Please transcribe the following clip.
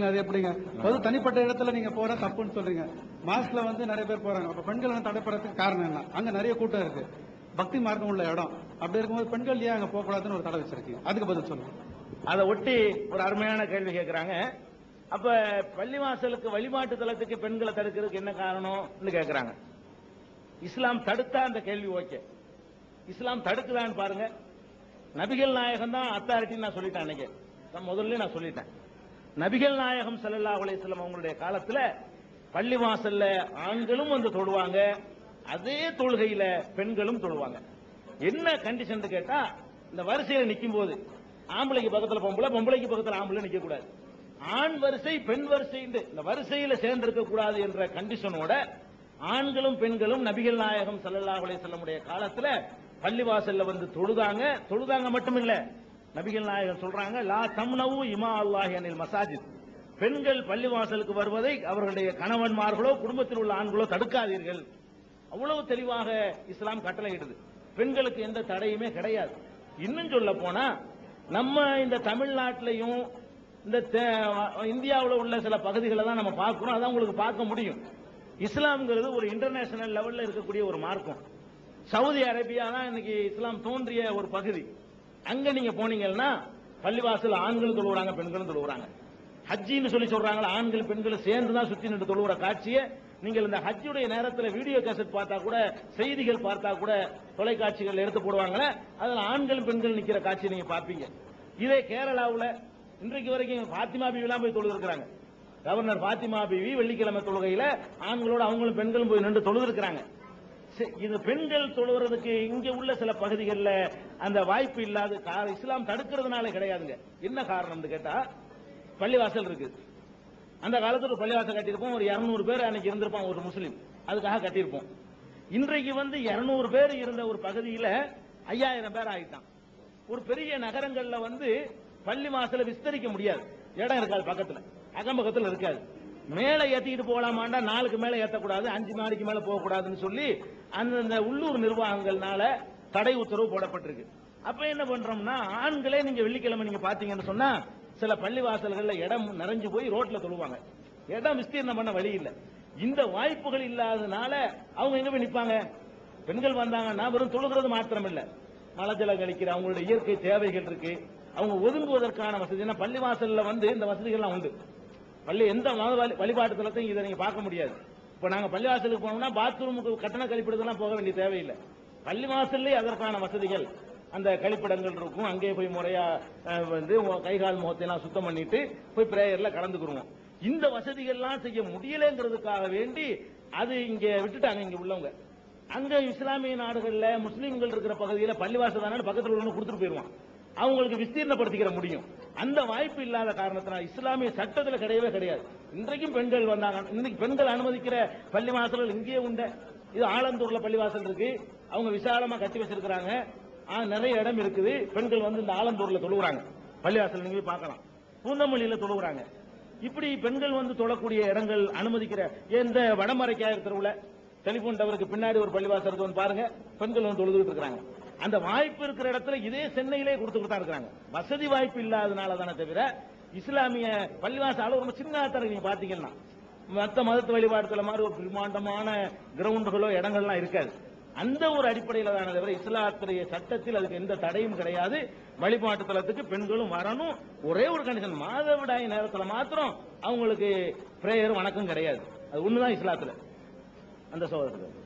அது எப்படிங்க? பொது தனிப்பட்ட இடத்துல நீங்க போற தப்புன்னு சொல்றீங்க. மாஸ்க்ல வந்து நிறைய பேர் போறாங்க. அப்ப பெண்கள் தடைப்படுறதுக்கு காரணம் என்ன? அங்க நிறைய கூட்டம் இருக்கு. பக்தி மார்க்கம் உள்ள இடம். அப்படி இருக்கும்போது பெண்கள் ஏன் அங்க போகக்கூடாதுன்னு ஒரு தடை வச்சிருக்கீங்க? அதுக்கு பதில் சொல்லுங்க. அதை ஒட்டி ஒரு அருமையான கேள்வி கேட்கறாங்க அப்ப பள்ளிவாசலுக்கு வழிபாட்டு தலத்துக்கு பெண்களை தடுக்கிறதுக்கு என்ன காரணம்னு கேட்கறாங்க இஸ்லாம் தடுத்தா அந்த கேள்வி ஓகே. இஸ்லாம் தடுக்குதான்னு பாருங்க. நபிகள் நாயகம் தான் அத்தாரிட்டின்னு நான் சொல்லிட்டேன் அன்னைக்கு. முதல்ல நான் சொல்லிட்டேன். நபிகள் நாயகம் ஸல்லல்லாஹு அலைஹி அவங்களுடைய காலத்துல பள்ளிவாசல்ல ஆண்களும் வந்து தொழுவாங்க அதே தொழுகையில பெண்களும் தொழுவாங்க. என்ன கண்டிஷன் கேட்டா இந்த வரிசையில நிக்கும் போது ஆம்பளைக்கு பக்கத்துல பொம்பளை பொம்பளைக்கு பக்கத்துல ஆம்பளை நிக்க கூடாது. ஆண் வரிசை பெண் வரிசை இந்த வரிசையில சேர்ந்திருக்க கூடாது என்ற கண்டிஷனோட ஆண்களும் பெண்களும் நபிகள் நாயகம் ஸல்லல்லாஹு அலைஹி காலத்துல பள்ளிவாசல்ல வந்து தொழுதாங்க. தொழுதாங்க மட்டும் இல்ல நபிகள் நாயகர் சொல்றாங்க லா தம்னவு இமா அல்லாஹ் அனில் மசாஜித். பெண்கள் பள்ளிவாசலுக்கு வருவதை அவர்களுடைய கணவன்மார்களோ குடும்பத்தில் உள்ள ஆண்களோ தடுக்காதீர்கள். அவ்வளவு தெளிவாக இஸ்லாம் கட்டளையிடுது. பெண்களுக்கு எந்த தடையுமே கிடையாது. இன்னும் சொல்ல போனா நம்ம இந்த தமிழ்நாட்டிலையும் இந்த இந்தியாவில் உள்ள சில பகுதிகளை தான் நம்ம பார்க்கணும். அதான் உங்களுக்கு பார்க்க முடியும். இஸ்லாம்ங்கிறது ஒரு இன்டர்நேஷனல் லெவலில் இருக்கக்கூடிய ஒரு மார்க்கம். சவுதி அரேபியா தான் இன்னைக்கு இஸ்லாம் தோன்றிய ஒரு பகுதி. அங்க நீங்க போனீங்கன்னா பள்ளிவாசல் ஆண்களும் தொழுவுறாங்க பெண்களும் தொழுவுறாங்க. ஹஜ்ஜின்னு சொல்லி சொல்றாங்களா ஆண்கள் பெண்களும் சேர்ந்து தான் சுத்தி நின்று தொழுவுற காட்சியை நீங்கள் இந்த ஹஜ்ஜுடைய நேரத்தில் வீடியோ கேசட் பார்த்தா கூட செய்திகள் பார்த்தா கூட தொலைக்காட்சிகள் எடுத்து போடுவாங்களே அதில் ஆண்கள் பெண்கள் நிற்கிற காட்சி நீங்க பார்ப்பீங்க. இதே கேரளாவில் இன்றைக்கு வரைக்கும் பாத்திமா பீவிலாம் போய் தொழுதுருக்கிறாங்க. கவர்னர் பாத்திமா பீவி வெள்ளிக்கிழமை தொழுகையில் ஆண்களோட அவங்களும் பெண்களும் போய் நின்று தொழுதுருக்கிறாங்க. இது பெண்கள் தொழுவதற்கு இங்க உள்ள சில பகுதிகளில் அந்த வாய்ப்பு இல்லாத இஸ்லாம் தடுக்கிறதுனால கிடையாதுங்க. என்ன காரணம்னு கேட்டா பள்ளிவாசல் இருக்கு. அந்த காலத்துல ஒரு பள்ளிவாசல் கட்டியிருப்போம். ஒரு 200 பேர் அன்னைக்கு இருந்திருப்பான் ஒரு முஸ்லீம். அதுக்காக கட்டியிருப்போம். இன்றைக்கு வந்து 200 பேர் இருந்த ஒரு பகுதியில ஐயாயிரம் பேர் ஆகிட்டான் ஒரு பெரிய நகரங்கள்ல வந்து பள்ளி வாசலை விஸ்தரிக்க முடியாது. இடம் இருக்காது பக்கத்துல. அக்கம் இருக்காது. மேல ஏற்றிக்கிட்டு போகலாமாண்டா நாளுக்கு மேல ஏத்தக்கூடாது அஞ்சு நாளைக்கு மேல போக கூடாதுன்னு சொல்லி அந்தந்த உள்ளூர் நிர்வாகங்கள்னால தடை உத்தரவு போடப்பட்டிருக்கு. அப்ப என்ன பண்றோம்னா ஆண்களே நீங்க வெள்ளிக்கிழமை நீங்க பாத்தீங்கன்னு சொன்னா சில பள்ளிவாசல்கள்ல இடம் நிறைஞ்சு போய் ரோட்ல தொழுவாங்க. இடம் விஸ்தீர்ணம் பண்ண வழி இல்ல. இந்த வாய்ப்புகள் இல்லாதனால அவங்க எங்க போய் நிப்பாங்க? பெண்கள் வந்தாங்கன்னா வெறும் தொழுகிறது மாத்திரம் இல்ல மலஜலம் கழிக்கிற அவங்களுடைய இயற்கை தேவைகள் இருக்கு. அவங்க ஒதுங்குவதற்கான வசதி பள்ளிவாசல்ல வந்து இந்த வசதிகள்லாம் உண்டு. பள்ளி எந்த மத வழி- வழிபாட்டு இதை நீங்க பார்க்க முடியாது. இப்ப நாங்க பள்ளிவாசலுக்கு போனோம்னா பாத்ரூமுக்கு கட்டண கழிப்பிடத்தெல்லாம் போக வேண்டிய தேவையில்லை. பள்ளிவாசல்லே அதற்கான வசதிகள். அந்த கழிப்பிடங்கள் இருக்கும். அங்கேயே போய் முறையா வந்து கைகால் கை கால் முகத்தை எல்லாம் சுத்தம் பண்ணிட்டு போய் பிரேயர்ல கலந்துக்குருவோம். இந்த வசதிகள்லாம் செய்ய முடியலைங்கிறதுக்காக வேண்டி அது இங்க விட்டுட்டாங்க இங்க உள்ளவங்க. அங்க இஸ்லாமிய நாடுகள்ல முஸ்லீம்கள் இருக்கிற பகுதியில பள்ளிவாசல் தானே பக்கத்தில் உள்ளவங்க கொடுத்துட்டு போயிருவான். அவங்களுக்கு விஸ்தீர்ணப்படுத்திக்கிற முடியும். அந்த வாய்ப்பு இல்லாத காரணத்தினால் இஸ்லாமிய சட்டத்தில் கிடையவே கிடையாது. இன்றைக்கும் பெண்கள் வந்தாங்க. இன்னைக்கு பெண்கள் அனுமதிக்கிற பள்ளிவாசல்கள் இங்கேயே உண்டு. இது ஆலந்தூர்ல பள்ளிவாசல் இருக்கு. அவங்க விசாலமா கட்டி வச்சிருக்கிறாங்க. ஆ, நிறைய இடம் இருக்குது. பெண்கள் வந்து இந்த ஆலந்தூர்ல தொழுகிறாங்க பள்ளிவாசல் நீங்க பார்க்கலாம். பூந்தமல்லியில தொழுகிறாங்க இப்படி பெண்கள் வந்து தொழக்கூடிய இடங்கள் அனுமதிக்கிற எந்த வடமறைக்காயர் தெருவுல டெலிபோன் டவருக்கு பின்னாடி ஒரு பள்ளிவாசல் இருக்கு. வந்து பாருங்க. பெண்கள் வந்து தொழுதுகிட்டு இருக்கிறாங்க. அந்த வாய்ப்பு இருக்கிற இடத்துல இதே சென்னையிலே கொடுத்து தான் இருக்காங்க வசதி வாய்ப்பு இல்லாதனால தானே தவிர இஸ்லாமிய பள்ளிவாச அளவு ரொம்ப சின்ன தான் நீங்க பாத்தீங்கன்னா மத்த மதத்து வழிபாடுல மாதிரி ஒரு பிரம்மாண்டமான கிரவுண்டுகளோ இடங்கள்லாம் இருக்காது. அந்த ஒரு அடிப்படையில் தானே தவிர இஸ்லாத்துடைய சட்டத்தில் அதுக்கு எந்த தடையும் கிடையாது. வழிபாட்டு தலத்துக்கு பெண்களும் வரணும். ஒரே ஒரு கண்டிஷன் மாதவிடாய் நேரத்தில் மாத்திரம் அவங்களுக்கு பிரேயர் வணக்கம் கிடையாது. அது ஒண்ணுதான் இஸ்லாத்துல. அந்த சோதரத்துக்கு